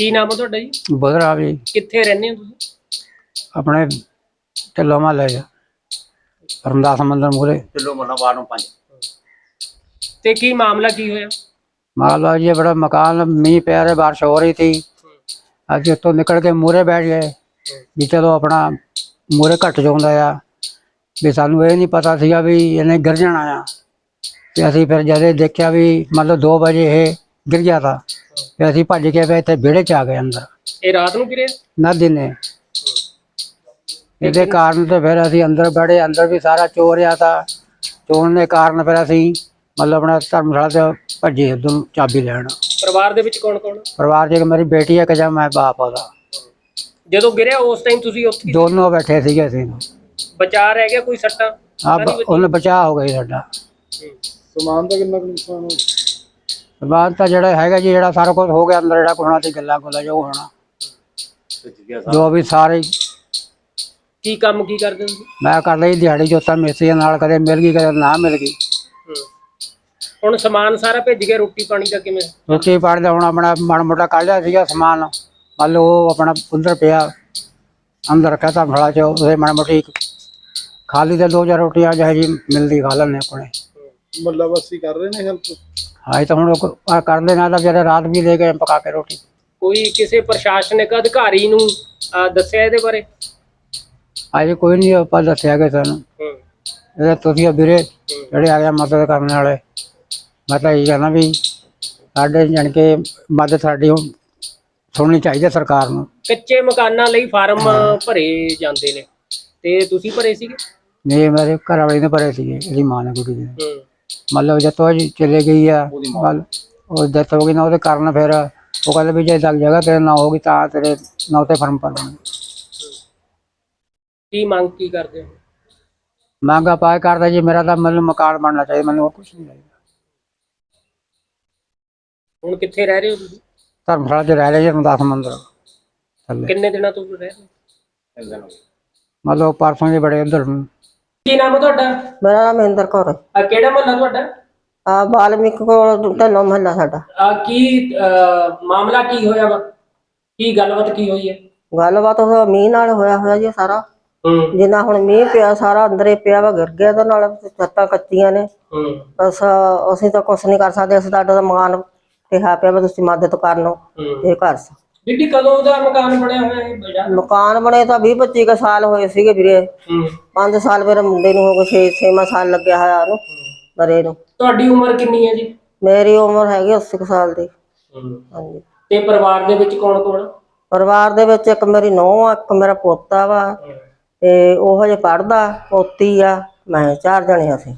ਕੀ ਨਾਮ ਹੈ ਤੁਹਾਡਾ ਜੀ? ਬਦਰਾ ਵੀ ਕਿੱਥੇ ਰਹਿੰਦੇ ਹੋ ਤੁਸੀਂ? ਆਪਣੇ ਢਿੱਲੋ ਮਹੱਲੇ ਚ। ਰਮਦਾਸ ਮੰਦਰ ਮੂਰੇ ਕਿਲੋ ਮੱਲਾ ਬਾਹਰ ਨੂੰ ਪੰਜ। ਤੇ ਕੀ ਮਾਮਲਾ ਕੀ ਹੋਇਆ? ਮਾਲਵਾ ਜੀ ਬੜਾ ਮਕਾਨ ਮੀਂਹ ਪੈ ਰਿਹਾ ਬਾਰਿਸ਼ ਹੋ ਰਹੀ ਥੀ ਅੱਜ ਉੱਤੋਂ ਨਿਕਲ ਕੇ ਮੂਰੇ ਬੈਠ ਗਏ। ਵੀ ਚਲੋ ਆਪਣਾ ਮੂਰੇ ਘਟ ਜਾਂਦਾ ਆ। ਵੀ ਸਾਨੂੰ ਇਹ ਨਹੀਂ ਪਤਾ ਸੀਗਾ ਵੀ ਇਹਨੇ ਗਿਰ ਜਾਣਾ ਆ। ਤੇ ਅਸੀਂ ਫਿਰ ਜਦੇ ਦੇਖਿਆ ਵੀ ਮਤਲਬ 2 ਵਜੇ ਇਹ ਗਿਰ ਗਿਆ ਤਾ। ਤੇ ਅਸੀਂ ਭੱਜ ਕੇ ਫਿਰ ਇੱਥੇ ਵਿਹੜੇ ਚ ਆ ਗਏ ਅੰਦਰ। ਇਹ ਰਾਤ ਨੂੰ ਗਿਰਿਆ ਨਾ ਦਿਨੇ। ਇਹਦੇ ਕਾਰਨ ਤੇ ਫਿਰ ਅਸੀਂ ਅੰਦਰ ਬੜੇ ਅੰਦਰ ਵੀ ਸਾਰਾ ਚੋਰ ਆ ਤਾ ਚੋਣ ਦੇ ਕਾਰਨ ਫਿਰ ਅਸੀਂ ਮਤਲਬ ਆਪਣਾ ਧਰਮਸ਼ਾਲਾ ਤੇ ਭੱਜੇ ਉਦੋਂ ਚਾਬੀ ਲੈਣ। ਪਰਿਵਾਰ ਦੇ ਵਿੱਚ ਕੌਣ ਕੌਣ ਪਰਿਵਾਰ 'ਚ ਇੱਕ ਮੇਰੀ ਬੇਟੀ ਹੈ ਕਿ ਜਾਂ ਮੈਂ ਬਾਪ ਉਹਦਾ। ਜਦੋਂ ਗਿਰਿਆ ਉਸ ਟਾਈਮ ਤੁਸੀਂ ਉੱਥੇ ਦੋਨੋਂ ਬੈਠੇ ਸੀਗੇ ਅਸੀਂ। ਬਚਾ ਰਹਿ ਗਿਆ ਕੋਈ ਸੱਟਾਂ? ਉਹਨੇ ਬਚਾਅ ਹੋ ਗਈ ਸਾਡਾ। ਸਮਾਨ ਦਾ ਕਿੰਨਾ ਨੁਕਸਾਨ ਬਾਅਦ ਤਾਂ ਜਿਹੜਾ ਹੈਗਾ ਜੀ ਜਿਹੜਾ ਸਾਰਾ ਕੁਝ ਹੋ ਗਿਆ ਅੰਦਰ ਜਿਹੜਾ ਕੁਛ ਹੋਣਾ ਤੇ ਗੱਲਾਂ ਗੁੱਲਾਂ ਜੋ ਹੋਣਾ। ਜੋ ਵੀ ਸਾਰੇ ਕੀ ਕੰਮ ਕੀ ਕਰਦੇ ਹੋ ਤੁਸੀਂ? ਮੈਂ ਕਰ ਲਈ ਦਿਹਾੜੀ ਜੋਤਾ ਮਿਸਤਰੀਆਂ ਨਾਲ ਕਦੇ ਮਿਲ ਗਈ ਕਦੇ ਨਾ ਮਿਲ ਗਈ। ਹੁਣ ਸਮਾਨ ਸਾਰਾ ਭੇਜ ਗਿਆ ਰੋਟੀ ਪਾਣੀ ਦਾ ਕਿਵੇਂ? ਰੋਟੀ ਪਾਣੀ ਦਾ ਹੁਣ ਆਪਣਾ ਮਾੜਾ ਮੋਟਾ ਕੱਢ ਲਿਆ ਸੀਗਾ ਸਮਾਨ। ਮੰਨ ਲਓ ਉਹ ਆਪਣਾ ਉਧਰ ਪਿਆ ਅੰਦਰ ਰੱਖਿਆ ਤਾਂ ਫੜਾ ਚ ਉਹਦੇ ਮਾੜਾ ਮੋਟੀ ਖਾਲੀ ਤੇ ਦੋ ਚਾਰ ਰੋਟੀਆਂ ਜਿਹੇ ਜੀ ਮਿਲਦੀ ਖਾ ਲੈਂਦੇ ਆਪਣੇ ਮੱਲਾ ਵਾਸੀ ਕਰ ਰਹੇ ਨੇ ਹੈਲਪ ਹਾਂ ਇਹ ਤਾਂ ਹੁਣ ਉਹ ਆ ਕਰਦੇ ਨਾ ਤਾਂ ਜਿਹੜੇ ਰਾਤ ਵੀ ਦੇ ਗਏ ਪਕਾ ਕੇ ਰੋਟੀ। ਕੋਈ ਕਿਸੇ ਪ੍ਰਸ਼ਾਸਨਿਕ ਅਧਿਕਾਰੀ ਨੂੰ ਅਹ, ਦੱਸਿਆ ਇਹਦੇ ਬਾਰੇ? ਅਜੇ ਕੋਈ ਨਹੀਂ ਆਪਾਂ ਦੱਸਿਆ ਕਿ ਸਾਨੂੰ ਹੂੰ। ਇਹਦੇ ਤੁਸੀਂ ਆ ਵੀਰੇ ਜਿਹੜੇ ਆ ਗਿਆ ਮਦਦ ਕਰਨ ਵਾਲੇ। ਮੈਂ ਤਾਂ ਇਹ ਕਹਿੰਦਾ ਵੀ ਸਾਡੇ ਜਾਣੀ ਕਿ ਮਦਦ ਸਾਡੀ ਹੁਣ ਸੁਣਨੀ ਚਾਹੀਦੀ ਹੈ ਸਰਕਾਰ ਨੂੰ। ਕੱਚੇ ਮਕਾਨਾਂ ਲਈ ਫਾਰਮ ਭਰੇ ਜਾਂਦੇ ਨੇ। ਤੇ ਤੁਸੀਂ ਭਰੇ ਸੀਗੇ? ਨਹੀਂ ਮੇਰੇ ਘਰ ਵਾਲੇ ਨੇ ਭਰੇ ਸੀਗੇ ਇਹਦੀ ਮਾਂ ਨੇ ਕੁੜੀ ਨੇ। ਹੂੰ। ਮਤਲਬ ਜਦੋਂ ਉਹ ਚਲੇ ਗਈ ਆ ਮਤਲਬ ਉਹ ਡੈਥ ਹੋ ਗਈ ਨਾ ਉਹਦੇ ਕਾਰਨ ਫਿਰ ਉਹ ਕਹਿੰਦੇ ਵੀ ਜੇ ਲੱਗ ਜਗ੍ਹਾ ਤੇਰੇ ਨਾ ਹੋਗੀ ਤਾਂ ਤੇਰੇ ਨਾਂ ਤੇ ਫਰਮ ਭਰ ਦਾਂਗੇ ਕੀ ਮੰਗ ਕੀ ਕਰਦੇ ਹੋ? ਮੰਗਾ ਕਰਦਾ ਜੀ ਮੇਰਾ ਤਾਂ ਮੈਨੂੰ ਮਕਾਨ ਬਣਨਾ ਚਾਹੀਦਾ ਮੈਨੂੰ ਹੋਰ ਕੁਝ ਨਹੀਂ ਚਾਹੀਦਾ। ਹੁਣ ਕਿੱਥੇ ਰਹਿ ਰਹੇ ਹੋ ਤੁਸੀਂ? ਧਰਮਸ਼ਾਲਾ 'ਚ ਰਹਿ ਰਹੇ ਜੀ ਰਮਦਾਸ ਮੰਦਰ ਥੱਲੇ। ਕਿੰਨੇ ਦਿਨਾਂ ਤੋਂ ਰਹਿ ਰਹੇ ਹੋ? ਮਤਲਬ ਪਰਸੋਂ ਦੇ ਬੜੇ ਉਧਰ ਨੂੰ। ਕੀ ਨਾਮ ਹੈ ਤੁਹਾਡਾ? ਮੇਰਾ ਨਾਮ ਮਹਿੰਦਰ ਕੌਰ ਹੈ। ਆ ਕਿਹੜਾ ਮਹੱਲਾ ਤੁਹਾਡਾ? ਆ ਬਾਲਮਿਕ ਕੋਲ ਢੱਲੋ ਮਹੱਲਾ ਸਾਡਾ। ਆ ਕੀ ਅਹ, ਮਾਮਲਾ ਕੀ ਹੋਇਆ ਵਾ? ਕੀ ਗੱਲਬਾਤ ਕੀ ਹੋਈ ਹੈ? ਗੱਲਬਾਤ ਉਹ ਮੀਂਹ ਨਾਲ ਹੋਇਆ ਹੋਇਆ ਜੀ ਸਾਰਾ। ਹੂੰ। ਜਿੰਨਾ ਹੁਣ ਮੀਂਹ ਪਿਆ ਸਾਰਾ ਅੰਦਰੇ ਪਿਆ ਵਾ ਗਿਰ ਗਿਆ ਤੇ ਨਾਲ ਛੱਤਾਂ ਕੱਚੀਆਂ ਨੇ। ਹੂੰ। ਬਸ ਅਸੀਂ ਤਾਂ ਕੁਝ ਨਹੀਂ ਕਰ ਸਕਦੇ ਅਸੀਂ ਤੁਹਾਡਾ ਤਾਂ ਮਕਾਨ ਕਿਹਾ ਪਿਆ ਵਾ ਤੁਸੀਂ ਮਦਦ ਕਰ ਲਓ ਹੂੰ। ਇਹ ਕਰ ਸਕ ਬੀਬੀ ਕਦੋਂ ਦਾ ਮਕਾਨ ਬਣਿਆ ਹੋਇਆ ਹੈ ਬੇਟਾ? ਮਕਾਨ ਬਣੇ ਤਾਂ 20 25 ਕੁ ਸਾਲ ਹੋਏ ਸੀਗੇ ਵੀਰੇ। ਹੂੰ। 5 ਸਾਲ ਮੇਰੇ ਮੁੰਡੇ ਨੂੰ ਹੋ ਗਏ 6 6 ਸਾਲ ਲੱਗਿਆ ਹੋਇਆ ਉਹਨੂੰ ਮਰੇ ਨੂੰ। ਤੁਹਾਡੀ ਉਮਰ ਕਿੰਨੀ ਹੈ ਜੀ? ਮੇਰੀ ਉਮਰ ਹੈਗੀ 80 ਕੁ ਸਾਲ ਦੀ। ਹੂੰ। ਹਾਂਜੀ। ਤੇ ਪਰਿਵਾਰ ਦੇ ਵਿੱਚ ਕੌਣ ਕੌਣ ਪਰਿਵਾਰ ਦੇ ਵਿੱਚ ਇੱਕ ਮੇਰੀ ਨੂੰਹ ਆ ਇੱਕ ਮੇਰਾ ਪੋਤਾ ਵਾ। ਤੇ ਉਹ ਹਜੇ ਪੜਦਾ ਪੋਤੀ ਆ ਮੈਂ ਚਾਰ ਜਣੇ ਅਸੀਂ।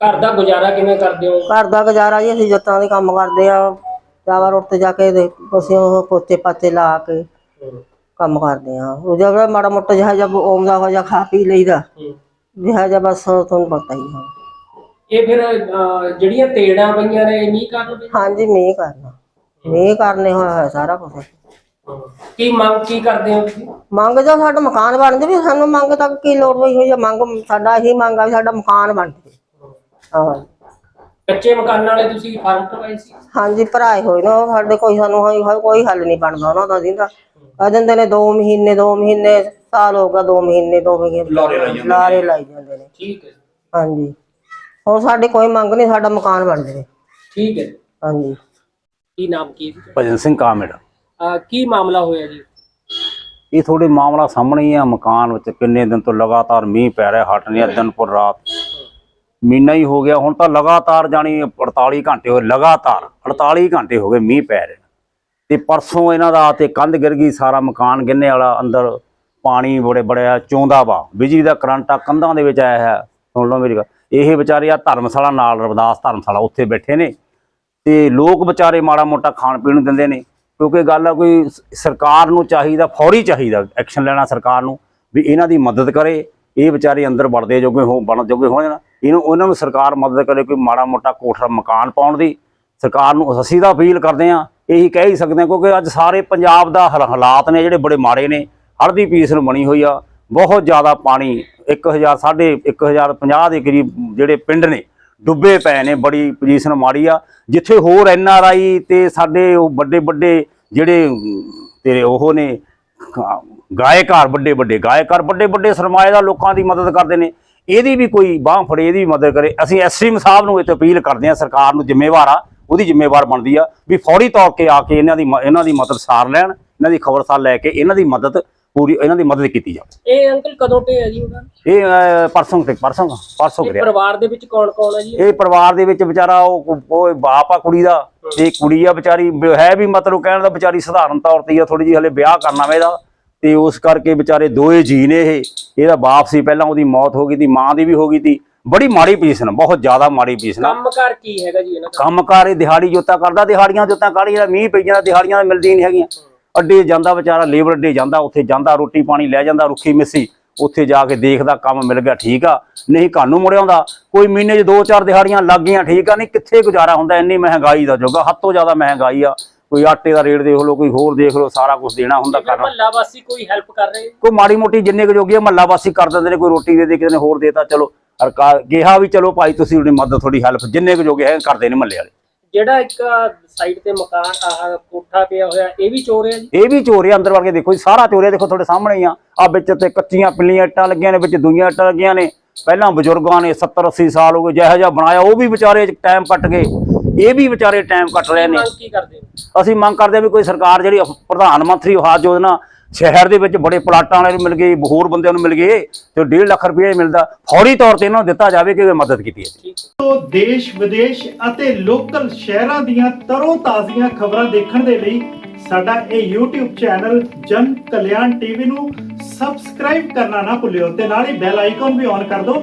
ਘਰ ਦਾ ਗੁਜ਼ਾਰਾ ਕਿਵੇਂ ਕਰਦੇ ਹੋ? ਘਰ ਦਾ ਗੁਜ਼ਾਰਾ ਜੀ ਅਸੀਂ ਜੱਤਾਂ ਦੇ ਕੰਮ ਕਰਦੇ ਆ। ਚਾਵਾ ਰੋਡ ਤੇ ਜਾ ਕੇ ਦੇ ਅਸੀਂ ਉਹ ਪੋਤੇ ਪਾਤੇ ਲਾ ਕੇ ਕੰਮ ਕਰਦੇ ਆ ਉਹ ਜਿਹੜਾ ਮਾੜਾ ਮੋਟਾ ਜਿਹਾ ਜਬ ਆਉਂਦਾ ਹੋ ਜਾ ਖਾ ਪੀ ਲਈਦਾ। ਜਿਹਾ ਜਿਹਾ ਬਸ ਤੁਹਾਨੂੰ ਪਤਾ ਹੀ ਹੈ ਇਹ ਫਿਰ ਅਹ, ਜਿਹੜੀਆਂ ਤੇੜਾਂ ਪਈਆਂ ਨੇ ਇਹ ਨਹੀਂ ਕਰਨ ਹਾਂਜੀ ਮੀਂਹ ਕਰਨਾ ਮੀਂਹ ਕਰਨੇ ਹੋਇਆ ਹੋਇਆ ਸਾਰਾ ਕੁਝ ਕੀ ਮੰਗ ਕੀ ਕਰਦੇ ਹੋ ਤੁਸੀਂ? ਮੰਗ ਜੋ ਸਾਡਾ ਮਕਾਨ ਬਣ ਜਾਵੇ ਸਾਨੂੰ ਮੰਗ ਤੱਕ ਕੀ ਲੋੜ ਪਈ ਹੋਈ ਹੈ ਮੰਗ ਸਾਡਾ ਇਹੀ ਮੰਗ ਆ ਵੀ ਸਾਡਾ ਮਕਾਨ ਬਣ ਜਾਵੇ। ਹਾਂ। ਕੱਚੇ ਮਕਾਨਾਂ ਵਾਲੇ ਤੁਸੀਂ ਫਾਰਮ ਕਰਵਾਏ ਸੀ? ਹਾਂਜੀ ਭਰਾਏ ਹੋਏ ਨੇ ਉਹ ਸਾਡੇ ਕੋਈ ਸਾਨੂੰ ਹੋਈ ਹੋਈ ਕੋਈ ਹੱਲ ਨਹੀਂ ਬਣਦਾ ਉਹਨਾਂ ਦਾ ਜਿੰਦਾ ਆ ਜਾਂਦੇ ਨੇ 2 ਮਹੀਨੇ 2 ਮਹੀਨੇ ਸਾਲ ਹੋ ਗਿਆ 2 ਮਹੀਨੇ 2 ਮਹੀਨੇ। ਲਾਰੇ ਲਾਈ ਜਾਂਦੇ ਨੇ। ਠੀਕ ਹੈ। ਹਾਂਜੀ। ਹੁਣ ਸਾਡੀ ਕੋਈ ਮੰਗ ਨਹੀਂ ਸਾਡਾ ਮਕਾਨ ਬਣ ਜਾਵੇ। ਠੀਕ ਹੈ। ਹਾਂਜੀ। ਕੀ ਨਾਮ ਕੀ ਹੈ ਭਜਨ ਸਿੰਘ ਕਾਮੇੜ ਆ ਕੀ ਮਾਮਲਾ ਹੋਇਆ ਜੀ? ਇਹ ਥੋੜੇ ਮਾਮਲਾ ਸਾਹਮਣੇ ਹੀ ਆ ਮਕਾਨ ਵਿੱਚ ਕਿੰਨੇ ਦਿਨ ਤੋਂ ਲਗਾਤਾਰ ਮੀਂਹ ਪੈ ਰਿਹਾ ਹਟ ਨਹੀਂ ਦਿਨ ਪਰ ਰਾਤ। ਮਹੀਨਾ ਹੀ ਹੋ ਗਿਆ, ਹੁਣ ਤਾਂ ਲਗਾਤਾਰ ਜਾਣੀ 48 ਘੰਟੇ ਹੋਏ, ਲਗਾਤਾਰ 48 ਘੰਟੇ ਹੋ ਗਏ ਮੀਂਹ ਪੈ ਰਿਹਾ। ਤੇ ਪਰਸੋਂ ਇਹਨਾਂ ਦਾ ਤੇ ਕੰਧ ਗਿਰ ਗਈ, ਸਾਰਾ ਮਕਾਨ ਗਿੰਨੇ ਵਾਲਾ, ਅੰਦਰ ਪਾਣੀ ਬੜੇ ਬੜਿਆ, ਚੋਂਦਾ ਵਾ। ਬਿਜਲੀ ਦਾ ਕਰੰਟ ਆ, ਕੰਧਾਂ ਦੇ ਵਿੱਚ ਆਇਆ ਹੈ, ਸੁਣ ਲਓ ਮੇਰੀ ਗੱਲ। ਇਹ ਵਿਚਾਰੇ ਆ ਧਰਮਸ਼ਾਲਾ ਨਾਲ, ਰਵਦਾਸ ਧਰਮਸ਼ਾਲਾ, ਉੱਥੇ ਬੈਠੇ ਨੇ। ਤੇ ਲੋਕ ਵਿਚਾਰੇ ਮਾੜਾ ਮੋਟਾ ਖਾਣ ਪੀਣ ਦਿੰਦੇ ਨੇ, ਕਿਉਂਕਿ ਗੱਲ ਆ ਕੋਈ ਸਰਕਾਰ ਨੂੰ ਚਾਹੀਦਾ, ਫੌਰੀ ਚਾਹੀਦਾ, ਐਕਸ਼ਨ ਲੈਣਾ ਸਰਕਾਰ ਨੂੰ, ਵੀ ਇਹਨਾਂ ਦੀ ਮਦਦ ਕਰੇ। ਇਹ ਵਿਚਾਰੇ ਅੰਦਰ ਵੜਦੇ ਜੋਗੇ ਹੋ ਬਣ ਜੋਗੇ ਹੋ ਜਾਣ। ਇਹਨੂੰ ਉਹਨਾਂ ਨੂੰ ਸਰਕਾਰ ਮਦਦ ਕਰੇ ਕੋਈ ਮਾੜਾ ਮੋਟਾ ਕੋਠਾ ਮਕਾਨ ਪਾਉਣ ਦੀ। ਸਰਕਾਰ ਨੂੰ ਅਸੀਂ ਤਾਂ ਅਪੀਲ ਕਰਦੇ ਹਾਂ, ਇਹੀ ਕਹਿ ਹੀ ਸਕਦੇ ਹਾਂ, ਕਿਉਂਕਿ ਅੱਜ ਸਾਰੇ ਪੰਜਾਬ ਦਾ ਹਾਲ- ਹਾਲਾਤ ਨੇ ਜਿਹੜੇ ਬੜੇ ਮਾੜੇ ਨੇ। ਹੜ੍ਹ ਦੀ ਪੀਸਣ ਬਣੀ ਹੋਈ ਆ, ਬਹੁਤ ਜ਼ਿਆਦਾ ਪਾਣੀ 1000 ਸਾਢੇ 1050 ਦੇ ਕਰੀਬ ਜਿਹੜੇ ਪਿੰਡ ਨੇ, ਡੁੱਬੇ ਪਏ ਨੇ, ਬੜੀ ਪੋਜੀਸ਼ਨ ਮਾੜੀ ਆ। ਜਿੱਥੇ ਹੋਰ ਐਨ ਆਰ ਆਈ ਤੇ ਸਾਡੇ ਉਹ ਵੱਡੇ ਵੱਡੇ ਜਿਹੜੇ ਤੇਰੇ ਉਹ ਨੇ ਗਾਇਕਾਰ ਵੱਡੇ ਵੱਡੇ ਗਾਇਕਾਰ ਵੱਡੇ ਵੱਡੇ ਸਰਮਾਏਦਾਰ ਲੋਕਾਂ ਦੀ ਮਦਦ ਕਰਦੇ ਨੇ। ਇਹਦੀ ਵੀ ਕੋਈ ਬਾਹ ਫੜੇ ਇਹਦੀ ਵੀ ਮਦਦ ਕਰੇ। ਅਸੀਂ ਐਸਟ੍ਰੀਮ ਸਾਹਿਬ ਨੂੰ ਇਹ ਤੇ ਅਪੀਲ ਕਰਦੇ ਹਾਂ ਸਰਕਾਰ ਨੂੰ ਜ਼ਿੰਮੇਵਾਰ ਆ ਉਹਦੀ ਜ਼ਿੰਮੇਵਾਰ ਬਣਦੀ ਆ ਵੀ ਫੌਰੀ ਤੌਰ ਤੇ ਆ ਕੇ ਇਹਨਾਂ ਦੀ ਇਹਨਾਂ ਦੀ ਮਦਦ ਸਾਰ ਲੈਣ ਇਹਨਾਂ ਦੀ ਖਬਰਸਾਰ ਲੈ ਕੇ ਇਹਨਾਂ ਦੀ ਮਦਦ ਪੂਰੀ ਇਹਨਾਂ ਦੀ ਮਦਦ ਕੀਤੀ ਜਾਵੇ। ਇਹ ਅੰਕਲ ਕਦੋਂ ਤੇ ਹੈ ਜੀ ਉਹਦਾ ਇਹ ਪਰਸੋਂ ਤੇ ਪਰਸੋਂ ਪਰਸੋਂ ਕਰਿਆ। ਪਰਿਵਾਰ ਦੇ ਵਿੱਚ ਕੌਣ ਕੌਣ ਹੈ ਜੀ? ਇਹ ਪਰਿਵਾਰ ਦੇ ਵਿੱਚ ਵਿਚਾਰਾ ਉਹ ਉਹ ਬਾਪ ਆ ਕੁੜੀ ਦਾ। ਤੇ ਕੁੜੀ ਆ ਵਿਚਾਰੀ ਹੈ ਵੀ ਮਤਲਬ ਕਹਿਣ ਦਾ ਵਿਚਾਰੀ ਸਧਾਰਨ ਤੌਰ ਤੇ ਆ ਥੋੜੀ ਜਿਹੀ ਹਲੇ ਵਿਆਹ ਕਰਨਾ ਵਾ ਇਹਦਾ। ਤੇ ਉਸ ਕਰਕੇ ਵਿਚਾਰੇ ਦੋਏ ਜੀ ਨੇ ਇਹ ਇਹਦਾ ਬਾਪ ਸੀ ਪਹਿਲਾਂ ਉਹਦੀ ਮੌਤ ਹੋ ਗਈ ਤੀ ਮਾਂ ਦੀ ਵੀ ਹੋ ਗਈ ਤੀ। ਬੜੀ ਮਾੜੀ ਪੋਜੀਸ਼ਨ ਬਹੁਤ ਜ਼ਿਆਦਾ ਮਾੜੀ ਪੋਜੀਸ਼ਨ ਆ ਕੰਮਕਾਰ ਕੀ ਹੈਗਾ ਜੀ ਇਹਨਾਂ ਦਾ? ਕੰਮਕਾਰ ਇਹ ਦਿਹਾੜੀ ਜੋਤਾ ਕਰਦਾ ਦਿਹਾੜੀਆਂ ਜੋਤਾ ਕਾੜੀ ਜਿਹੜਾ ਮੀਂਹ ਪਈ ਜਾਂਦਾ ਦਿਹਾੜੀਆਂ ਤਾਂ ਮਿਲਦੀਆਂ ਨਹੀਂ ਹੈਗੀਆਂ। ਅੱਡੇ ਜਾਂਦਾ ਵਿਚਾਰਾ ਲੇਬਰ ਅੱਡੇ ਜਾਂਦਾ ਉੱਥੇ ਜਾਂਦਾ ਰੋਟੀ ਪਾਣੀ ਲੈ ਜਾਂਦਾ ਰੁੱਖੀ ਮਿੱਸੀ। ਉੱਥੇ ਜਾ ਕੇ ਦੇਖਦਾ ਕੰਮ ਮਿਲ ਗਿਆ ਠੀਕ ਆ। ਨਹੀਂ ਘਰ ਨੂੰ ਮੁੜ ਆਉਂਦਾ। ਕੋਈ ਮਹੀਨੇ 'ਚ ਦੋ ਚਾਰ ਦਿਹਾੜੀਆਂ ਲੱਗ ਗਈਆਂ ਠੀਕ ਆ। ਨਹੀਂ ਕਿੱਥੇ ਗੁਜ਼ਾਰਾ ਹੁੰਦਾ ਇੰਨੀ ਮਹਿੰਗਾਈ ਦਾ ਜੋਗਾ ਹੱਦ ਤੋਂ ਜ਼ਿਆਦਾ ਮਹਿੰਗਾਈ ਆ। ਕੋਈ ਆਟੇ ਦਾ ਰੇਟ ਦੇਖ ਲਓ ਕੋਈ ਹੋਰ ਦੇਖ ਲਓ ਸਾਰਾ ਕੁਝ ਦੇਣਾ ਹੁੰਦਾ ਕਰਨਾ। ਮਹੱਲਾ ਵਾਸੀ ਕੋਈ ਹੈਲਪ ਕਰ ਰਹੇ? ਕੋਈ ਮਾੜੀ ਮੋਟੀ ਜਿੰਨੇ ਕੁ ਜੋਗੀ ਮਹੱਲਾ ਵਾਸੀ ਕਰ ਦਿੰਦੇ ਨੇ ਕੋਈ ਰੋਟੀ ਦੇ ਦੇ ਕਿਸੇ ਨੇ ਹੋਰ ਦੇਤਾ ਚਲੋ ਸਰਕਾਰ ਕਿਹਾ ਵੀ ਚਲੋ ਭਾਈ ਤੁਸੀਂ ਉਹਦੀ ਮਦਦ ਥੋੜੀ ਹੈਲਪ ਜਿੰਨੇ ਕੁ ਜੋਗੇ ਹੈ ਕਰਦੇ ਨੇ ਮਹੱਲੇ ਵਾਲੇ। ਜਿਹੜਾ ਇੱਕ ਸਾਈਡ ਤੇ ਮਕਾਨ ਆਹ ਕੋਠਾ ਪਿਆ ਹੋਇਆ ਇਹ ਵੀ ਚੋਰ ਹੈ ਜੀ? ਇਹ ਵੀ ਚੋਰੀ ਅੰਦਰ ਵੜ ਕੇ ਦੇਖੋ ਜੀ ਸਾਰਾ ਚੋਰੀ ਦੇਖੋ ਤੁਹਾਡੇ ਸਾਹਮਣੇ ਹੀ ਆ। ਆ ਵਿੱਚ ਤੇ ਕੱਚੀਆਂ ਪਿੱਲੀਆਂ ਇੱਟਾਂ ਲੱਗੀਆਂ ਨੇ ਵਿੱਚ ਦੂਈਆਂ ਇੱਟਾਂ ਲੱਗੀਆਂ ਨੇ। ਪਹਿਲਾਂ ਬਜ਼ੁਰਗਾਂ ਨੇ 70 80 ਸਾਲ ਹੋ ਗਏ ਜਿਹੋ ਜਿਹਾ ਬਣਾਇਆ ਉਹ ਵੀ ਵਿਚਾਰੇ ਟਾਈਮ ਕੱਟ ਗਏ। ਇਹ ਵੀ ਵਿਚਾਰੇ ਟਾਈਮ ਕੱਟ ਰਹੇ ਨੇ। ਕੀ ਕਰਦੇ ਅਸੀਂ ਮੰਗ ਕਰਦੇ ਵੀ ਕੋਈ ਸਰਕਾਰ ਜਿਹੜੀ ਪ੍ਰਧਾਨ ਮੰਤਰੀ ਆਵਾਸ ਯੋਜਨਾ ਸ਼ਹਿਰ ਦੇ ਵਿੱਚ ਬੜੇ ਪਲਾਟਾਂ ਵਾਲੇ ਨੂੰ ਮਿਲ ਗਏ ਹੋਰ ਬੰਦਿਆਂ ਨੂੰ ਮਿਲ ਗਏ ਤੇ 1.5 ਲੱਖ ਰੁਪਏ ਮਿਲਦਾ। ਫੌਰੀ ਤੌਰ ਤੇ ਇਹਨਾਂ ਨੂੰ ਦਿੱਤਾ ਜਾਵੇ ਕਿ ਮਦਦ ਕੀਤੀ ਹੈ ਤੋਂ ਦੇਸ਼ ਵਿਦੇਸ਼ ਅਤੇ ਲੋਕਲ ਸ਼ਹਿਰਾਂ ਦੀਆਂ ਤਰੋ ਤਾਜ਼ੀਆਂ ਖਬਰਾਂ ਦੇਖਣ ਦੇ ਲਈ ਸਾਡਾ ਇਹ YouTube ਚੈਨਲ ਜਨ ਕਲਿਆਣ ਟੀਵੀ ਨੂੰ ਸਬਸਕ੍ਰਾਈਬ ਕਰਨਾ ਨਾ ਭੁੱਲਿਓ ਤੇ ਨਾਲ ਹੀ ਬੈਲ ਆਈਕਨ ਵੀ ਔਨ ਕਰ ਦਿਓ।